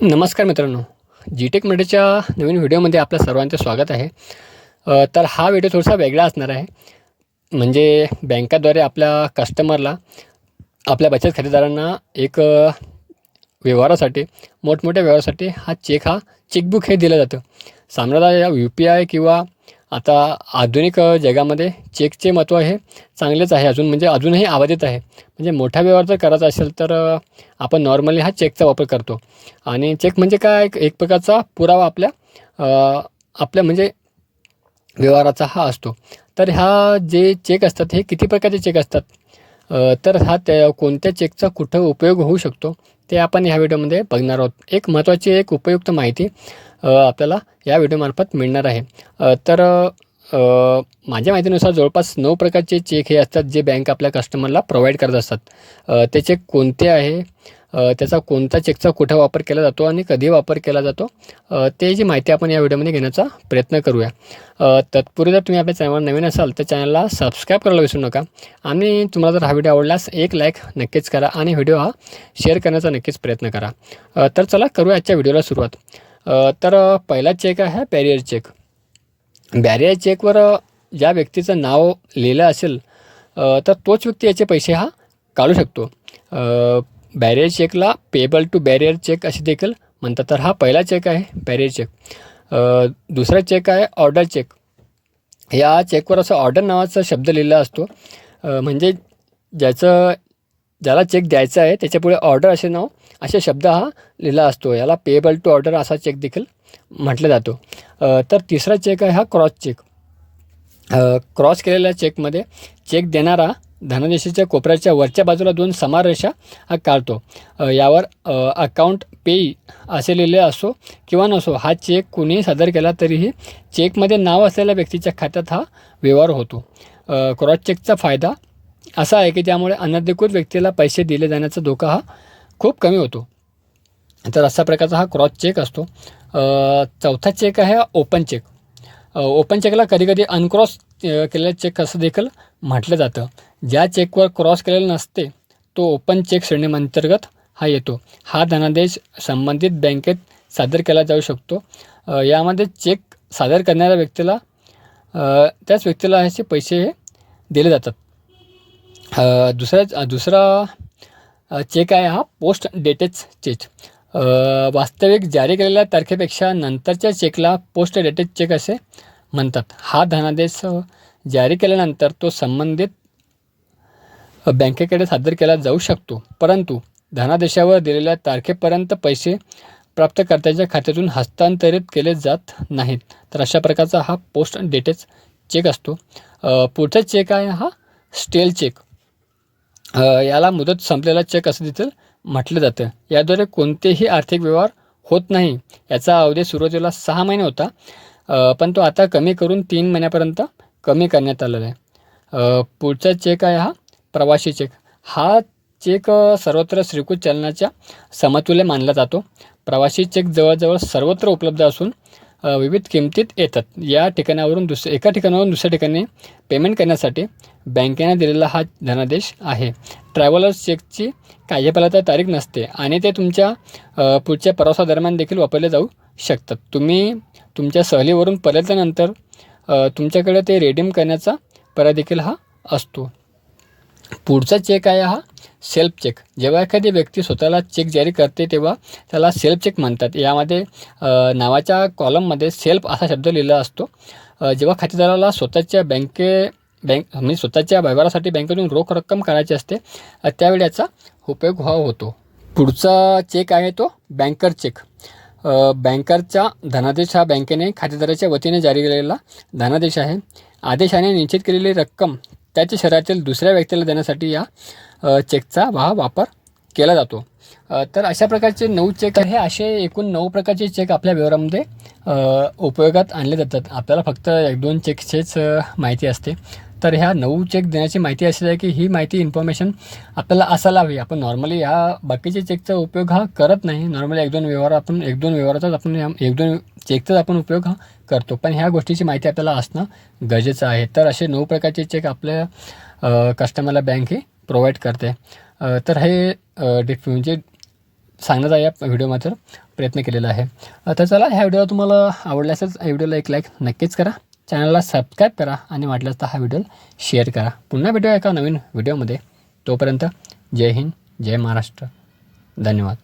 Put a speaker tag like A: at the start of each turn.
A: नमस्कार मित्रांनो. जी टेक मराठीच्या नवीन व्हिडिओमध्ये आपल्या सर्वांचे स्वागत आहे. तर हा व्हिडिओ थोडासा वेगळा असणार आहे. म्हणजे बँकाद्वारे आपल्या कस्टमरला आपल्या बचत खातेदारांना एक व्यवहारासाठी मोठमोठ्या व्यवहारासाठी हा चेक हा चेकबुक हे दिलं जातं. सामान्यतः यू पी आय किंवा आता आधुनिक जगामध्ये चेकचे महत्त्व हे चांगलेच आहे अजून म्हणजे अजूनही आवाजित आहे. म्हणजे मोठा व्यवहार जर करायचा असेल तर आपण नॉर्मली हा चेकचा वापर करतो. आणि चेक म्हणजे काय? एक एक प्रकारचा पुरावा आपल्या आपल्या म्हणजे व्यवहाराचा हा असतो. तर हा जे चेक असतात हे किती प्रकारचे चेक असतात? तर हा त्या कोणत्या चेकचा कुठं उपयोग होऊ शकतो ते आपण ह्या व्हिडिओमध्ये बघणार आहोत. एक महत्त्वाची एक उपयुक्त माहिती आपल्याला या व्हिडिओमार्फत मिळणार आहे. तर माझ्या माहितीनुसार जवळपास नऊ प्रकारचे चेक हे असतात जे बँक आपल्या कस्टमरला प्रोव्हाइड करत असतात. ते चेक कोणते आहे? त्याचा कोणता चेकचा कुठं वापर केला जातो आणि कधी वापर केला जातो? ते जी माहिती आपण या व्हिडिओमध्ये घेण्याचा प्रयत्न करूया. तत्पूर्वी जर तुम्ही आपल्या चॅनलवर नवीन असाल तर चॅनलला सबस्क्राईब करायला विसरू नका. आणि तुम्हाला जर हा व्हिडिओ आवडल्यास एक लाईक नक्कीच करा आणि व्हिडिओ हा शेअर करण्याचा नक्कीच प्रयत्न करा. तर चला करूया आजच्या व्हिडिओला सुरुवात. तर पहिला चेक आहे बॅरियर चेक बॅरियर चेकवर ज्या व्यक्तीचं नाव लिहिलं असेल तर तोच व्यक्ती याचे पैसे हा काढू शकतो. बॅरियर चेकला पेबल टू बॅरियर चेक असे देखील म्हणतात. तर हा पहिला चेक आहे बॅरियर चेक दुसरा चेक आहे ऑर्डर चेक या चेकवर असं ऑर्डर नावाचा शब्द लिहिला असतो. म्हणजे ज्याचं ज्याला चेक द्यायचा आहे त्याच्यापुढे ऑर्डर असे नाव असे शब्द हा लिहिला असतो. याला पेएबल टू ऑर्डर असा चेक देखील म्हटलं जातो. तर तिसरा चेक आहे हा क्रॉस चेक क्रॉस केलेल्या चेकमध्ये चेक देणारा धनादेशाच्या कोपऱ्याच्या वरच्या बाजूला दोन समान रेषा हा काढतो. यावर अकाउंट पेई असे लिहिले असो किंवा नसो हा चेक कोणीही सादर केला तरीही चेकमध्ये नाव असलेल्या व्यक्तीच्या खात्यात हा व्यवहार होतो. क्रॉस चेकचा फायदा असा आहे की त्यामुळे अनधिकृत व्यक्तीला पैसे दिले जाण्याचा धोका हा खूप कमी होतो. तर अशा प्रकारचा हा क्रॉस चेक असतो. चौथा चेक आहे ओपन चेक. ओपन चेकला कधीकधी अनक्रॉस केलेला चेक असं देखील म्हटलं जातं. ज्या चेकवर क्रॉस केलेलं नसते तो ओपन चेक श्रेणीअंतर्गत हा येतो. हा धनादेश संबंधित बँकेत सादर केला जाऊ शकतो. यामध्ये चेक सादर करणाऱ्या व्यक्तीला त्याच व्यक्तीला ह्याचे पैसे हे दिले जातात. दुसऱ्या दुसरा चेक आहे हा पोस्ट डेटेज चेक वास्तविक जारी केलेल्या तारखेपेक्षा नंतरच्या चेकला पोस्ट डेटेड चेक असे म्हणतात. हा धनादेश जारी केल्यानंतर तो संबंधित बँकेकडे सादर केला जाऊ शकतो. परंतु धनादेशावर दिलेल्या तारखेपर्यंत पैसे प्राप्तकर्त्याच्या खात्यातून हस्तांतरित केले जात नाहीत. तर अशा प्रकारचा हा पोस्ट डेटेज चेक असतो. पुढचा चेक आहे हा स्टेल चेक याला मुदत संपलेला चेक असं देखील म्हटलं जातं. याद्वारे कोणतेही आर्थिक व्यवहार होत नाही याचा अवधी सुरुवातीला सहा महिने होता. पण तो आता कमी करून तीन महिन्यापर्यंत कमी करण्यात आलेला आहे. पुढचा चेक आहे हा प्रवासी चेक हा चेक सर्वत्र श्रीकृत चलनाच्या समतुल्य मानला जातो. प्रवासी चेक जवळजवळ सर्वत्र उपलब्ध असून विविध किमतीत येतात. या ठिकाणावरून दुस एका ठिकाणावरून दुसऱ्या ठिकाणी पेमेंट करण्यासाठी बँकेने दिलेला हा धनादेश आहे. ट्रॅव्हलर्स चेकची कार्यपालता तारीख नसते आणि ते तुमच्या पुढच्या प्रवासादरम्यान देखील वापरले जाऊ शकतात. तुम्ही तुमच्या सहलीवरून परतल्यानंतर तुमच्याकडे ते रेडीम करण्याचा पर्याय देखील हा असतो. पुढचा चेक आहे हा सेल्फ चेक जेव्हा एखादी व्यक्ती स्वतःला चेक जारी करते तेव्हा त्याला सेल्फ चेक म्हणतात. यामध्ये नावाच्या कॉलममध्ये सेल्फ असा शब्द लिहिला असतो. जेव्हा खातेदाराला स्वतःच्या बँके बँक म्हणजे स्वतःच्या व्यवहारासाठी बँकेतून रोख रक्कम काढायची असते त्यावेळी याचा उपयोग हा होतो. पुढचा चेक आहे तो बँकर चेक बँकरचा धनादेश हा बँकेने खातेदाराच्या वतीने जारी केलेला धनादेश आहे. आदेशाने निश्चित केलेली रक्कम त्याच्या शहरातील दुसऱ्या व्यक्तीला देण्यासाठी या चेकचा हा वापर केला जातो. तर अशा प्रकारचे नऊ चेक हे असे एकूण नऊ प्रकारचे चेक आपल्या व्यवहारामध्ये उपयोगात आणले जातात. आपल्याला फक्त एक दोन चेकचेच माहिती असते. तर ह्या नऊ चेक देण्याची माहिती अशी आहे की ही माहिती इन्फॉर्मेशन आपल्याला असायला हवी. आपण नॉर्मली ह्या बाकीचे चेकचा उपयोग हा करत नाही. नॉर्मली एक दोन व्यवहार आपण एक दोन व्यवहाराचाच आपण एक दोन चेकचाच आपण उपयोग हा करतो. पण ह्या गोष्टीची माहिती आपल्याला असणं गरजेचं आहे. तर असे नऊ प्रकारचे चेक आपल्या कस्टमरला बँक ही प्रोव्हाइड करते. तर हे डिफ म्हणजे सांगण्याचा या व्हिडिओमध्ये प्रयत्न केलेला आहे. तर चला ह्या व्हिडिओला तुम्हाला आवडला असेल या व्हिडिओला एक लाईक नक्कीच करा. चॅनलला सबस्क्राईब करा आणि वाटल्यास तर हा व्हिडिओ शेअर करा. पुन्हा भेटूया एका नवीन व्हिडिओमध्ये. तोपर्यंत जय हिंद जय महाराष्ट्र. धन्यवाद.